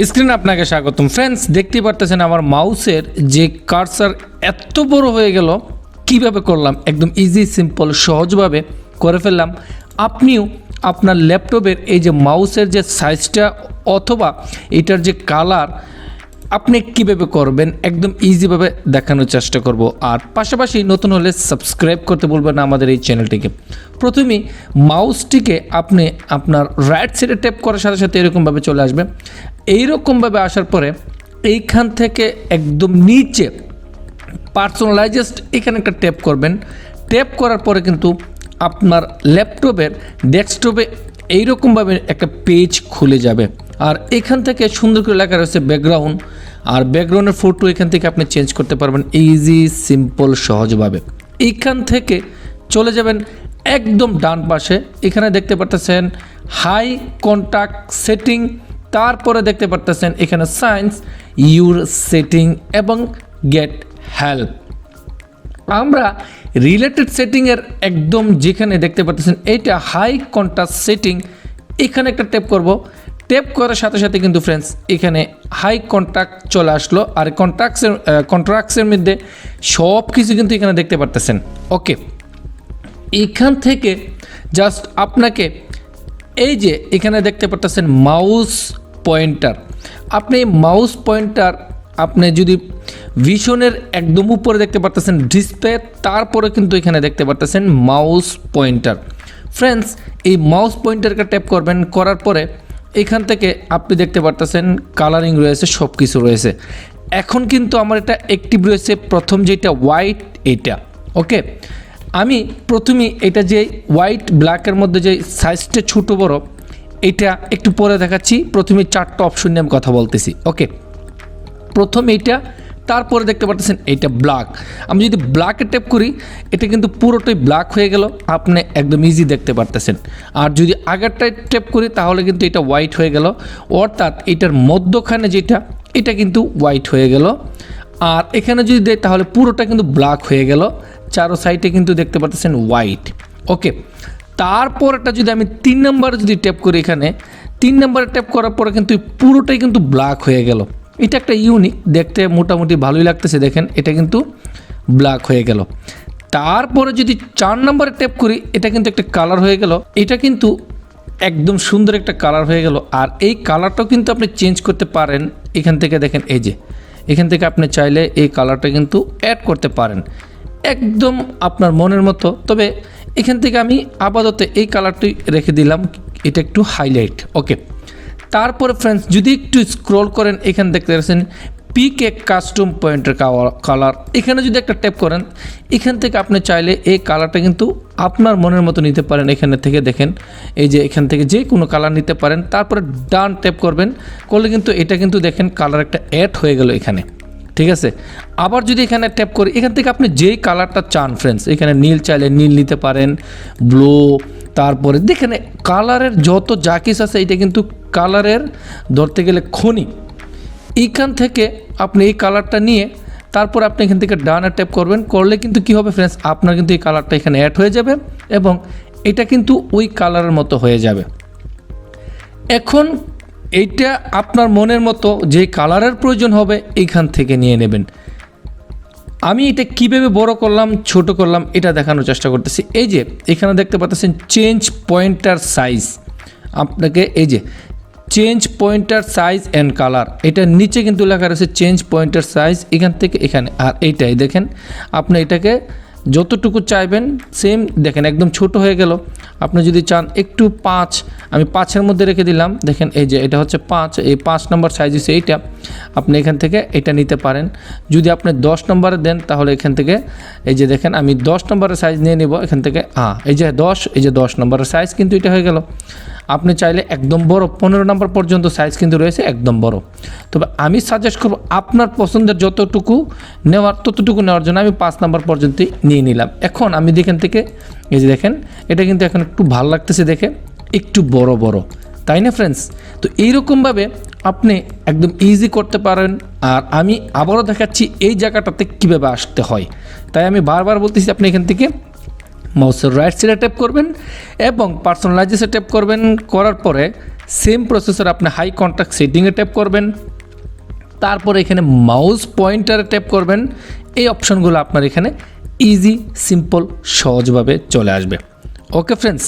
স্ক্রিনে আপনাকে স্বাগতম। ফ্রেন্ডস দেখতে পারতেছেন আমার মাউসের যে কার্সার এত বড় হয়ে গেল, কীভাবে করলাম? একদম ইজি সিম্পল সহজভাবে করে ফেললাম। আপনিও আপনার ল্যাপটপের এই যে মাউসের যে সাইজটা অথবা এটার যে কালার আপনি কীভাবে করবেন একদম ইজিভাবে দেখানোর চেষ্টা করব। আর পাশাপাশি নতুন হলে সাবস্ক্রাইব করতে বলবেন না আমাদের এই চ্যানেলটিকে প্রথমেই মাউসটিকে আপনি আপনার রাইট সাইডে ট্যাপ করার সাথে সাথে এরকমভাবে চলে আসবে। এইরকমভাবে আসার পরে এইখান থেকে একদম নিচে পার্সোনালাইজেস্ট এখানে একটা ট্যাপ করবেন। ট্যাপ করার পরে কিন্তু আপনার ল্যাপটপের ডেস্কটপে এইরকমভাবে একটা পেজ খুলে যাবে। আর এখান থেকে সুন্দর করে লেখা রয়েছে ব্যাকগ্রাউন্ড আর ব্যাকগ্রাউন্ডের ফটো এখান থেকে আপনি চেঞ্জ করতে পারবেন ইজি সিম্পল সহজভাবে। এইখান থেকে চলে যাবেন একদম ডান পাশে। এখানে দেখতে পারতেছেন হাই কন্ট্যাক্ট সেটিং তারপরে দেখতে পারতেছেন এখানে সায়েন্স ইউর সেটিং এবং গেট হেল্প আমরা রিলেটেড সেটিংয়ের একদম যেখানে দেখতে পাচ্ছেন, এইটা হাই কন্ট্রাস্ট সেটিং এখানে একটা ট্যাপ করব। ট্যাপ করার সাথে সাথে কিন্তু ফ্রেন্ডস এখানে হাই কন্ট্রাক্ট চলে আসলো। আর কন্ট্রাক্টসের কন্ট্রাক্টসের মধ্যে সব কিছু কিন্তু এখানে দেখতে পারতেছেন। ওকে এখান থেকে জাস্ট আপনাকে এই যে এখানে দেখতে পাচ্ছেন মাউস পয়েন্টার আপনি মাউস পয়েন্টার আপনি যদি ভিশনের একদম উপরে দেখতে পারতেছেন ডিসপ্লে, তারপরে কিন্তু এখানে দেখতে পারতেছেন মাউস পয়েন্টার। ফ্রেন্ডস এই মাউস পয়েন্টারকে ট্যাপ করবেন, করার পরে এখান থেকে আপনি দেখতে পারতেছেন কালারিং রয়েছে সব কিছু রয়েছে। এখন কিন্তু আমার এটা অ্যাক্টিভ রয়েছে, প্রথম যেটা হোয়াইট এটা। ওকে আমি প্রথমেই এটা যে হোয়াইট ব্ল্যাকের মধ্যে যে সাইজটা ছোট বড়, এটা একটু পরে দেখাচ্ছি। প্রথমে চারটা অপশন নিয়ে আমি কথা বলতেছি। ওকে প্রথম এইটা তারপরে দেখতে পাচ্ছেন এইটা ব্ল্যাক আমি যদি ব্ল্যাকে ট্যাপ করি, এটা কিন্তু পুরোটাই ব্ল্যাক হয়ে গেল, আপনি একদম ইজি দেখতে পারতেছেন। আর যদি আগেরটায় ট্যাপ করি, তাহলে কিন্তু এটা হোয়াইট হয়ে গেল। অর্থাৎ এটার মধ্যখানে যেটা, এটা কিন্তু হোয়াইট হয়ে গেল। আর এখানে যদি দেয় তাহলে পুরোটা কিন্তু ব্ল্যাক হয়ে গেল। চারো সাইডে কিন্তু দেখতে পাচ্ছেন হোয়াইট ওকে তারপর এটা যদি আমি তিন নম্বরে যদি ট্যাপ করি এখানে, তিন নম্বরে ট্যাপ করার পরে কিন্তু পুরোটাই কিন্তু ব্ল্যাক হয়ে গেল। এটা একটা ইউনিক দেখতে মোটামুটি ভালোই লাগতেছে, দেখেন, এটা কিন্তু ব্ল্যাক হয়ে গেল। তারপরে যদি চার নম্বরে ট্যাপ করি, এটা কিন্তু একটা কালার হয়ে গেল। এটা কিন্তু একদম সুন্দর একটা কালার হয়ে গেল। আর এই কালারটাও কিন্তু আপনি চেঞ্জ করতে পারেন। এখান থেকে দেখেন, এই যে, এখান থেকে আপনি চাইলে এই কালারটা কিন্তু অ্যাড করতে পারেন। একদম আপনার মনের মতো। তবে এখান থেকে আমি আপাতত এই কালারটি রেখে দিলাম। এটা একটু হাইলাইট ওকে তারপরে ফ্রেন্ডস যদি একটু স্ক্রল করেন, এখানে দেখতে পাচ্ছেন pick a custom pointer colour এখানে যদি একটা ট্যাপ করেন, এখান থেকে আপনি চাইলে এই কালারটা কিন্তু আপনার মনের মতো নিতে পারেন এখানে থেকে দেখেন। এই যে এখান থেকে যে কোনো কালার নিতে পারেন, তারপরে ডান ট্যাপ করবেন, করলে কিন্তু এটা কিন্তু দেখেন কালার একটা অ্যাড হয়ে গেল এখানে। ঠিক আছে? আবার যদি এখানে ট্যাপ করি, এখান থেকে আপনি যেই কালারটা চান ফ্রেন্ডস এখানে নীল চাইলে নীল নিতে পারেন ব্লু তারপরে দেখেন কালারের যত কিছু আছে, এটা কিন্তু কালারের ধরতে গেলে খনি। এইখান থেকে আপনি এই কালারটা নিয়ে তারপর আপনি এখান থেকে ডানে ট্যাপ করবেন। করলে কিন্তু কি হবে ফ্রেন্ডস আপনার কিন্তু এই কালারটা এখানে অ্যাড হয়ে যাবে এবং এটা কিন্তু ওই কালারের মতো হয়ে যাবে। এখন এইটা আপনার মনের মতো যে কালারের প্রয়োজন হবে এইখান থেকে নিয়ে নেবেন। আমি এটা কীভাবে বড় করলাম, ছোট করলাম, এটা দেখানোর চেষ্টা করতেছি। এই যে, এখানে দেখতে পাচ্ছেন চেঞ্জ পয়েন্টার সাইজ আপনাকে এই যে change pointer size and colour এটা নিচে কিন্তু লেখা রয়েছে চেঞ্জ পয়েন্টার সাইজ এখান থেকে এখানে। আর এইটাই দেখেন, আপনি এটাকে যতটুকু চাইবেন সেম দেখেন একদম ছোট হয়ে গেল। আপনি যদি চান একটু পাঁচ, আমি পাঁচের মধ্যে রেখে দিলাম। দেখেন এই যে এটা হচ্ছে পাঁচ, এই পাঁচ নম্বর সাইজ হচ্ছে এইটা। আপনি এখান থেকে এটা নিতে পারেন। যদি আপনি দশ নম্বরে দেন, তাহলে এখান থেকে, এই যে দেখেন, আমি দশ নম্বরের সাইজ নিয়ে নেব। এখান থেকে হ্যাঁ এই যে দশ, এই যে দশ নম্বরের সাইজ কিন্তু এটা হয়ে গেল। আপনি চাইলে একদম বড়, পনেরো নম্বর পর্যন্ত সাইজ কিন্তু রয়েছে, একদম বড়। তবে আমি সাজেস্ট করব, আপনার পছন্দের যতটুকু নেওয়ার, ততটুকু নেওয়ার জন্য আমি পাঁচ নম্বর পর্যন্ত নিয়ে নিলাম। এখন আমি এখান থেকে, এই যে দেখেন, এটা কিন্তু এখন একটু ভালো লাগতেছে দেখে, একটু বড় বড়। তাই না ফ্রেন্ডস তো এইরকমভাবে আপনি একদম ইজি করতে পারেন, আর আমি আবারও দেখাচ্ছি এই জায়গাটাতে কীভাবে আসতে হয়। তাই আমি বারবার বলতেছি, আপনি এখান থেকে মাউসের রাইট সাইডে ট্যাপ করবেন এবং পার্সোনালাইজেসে ট্যাপ করবেন। করার পরে সেম প্রসেসর আপনি হাই কন্ট্যাক্ট সেটিংয়ে ট্যাপ করবেন। তারপরে এখানে মাউস পয়েন্টারে ট্যাপ করবেন। এই অপশনগুলো আপনার এখানে ইজি সিম্পল সহজভাবে চলে আসবে। Okay friends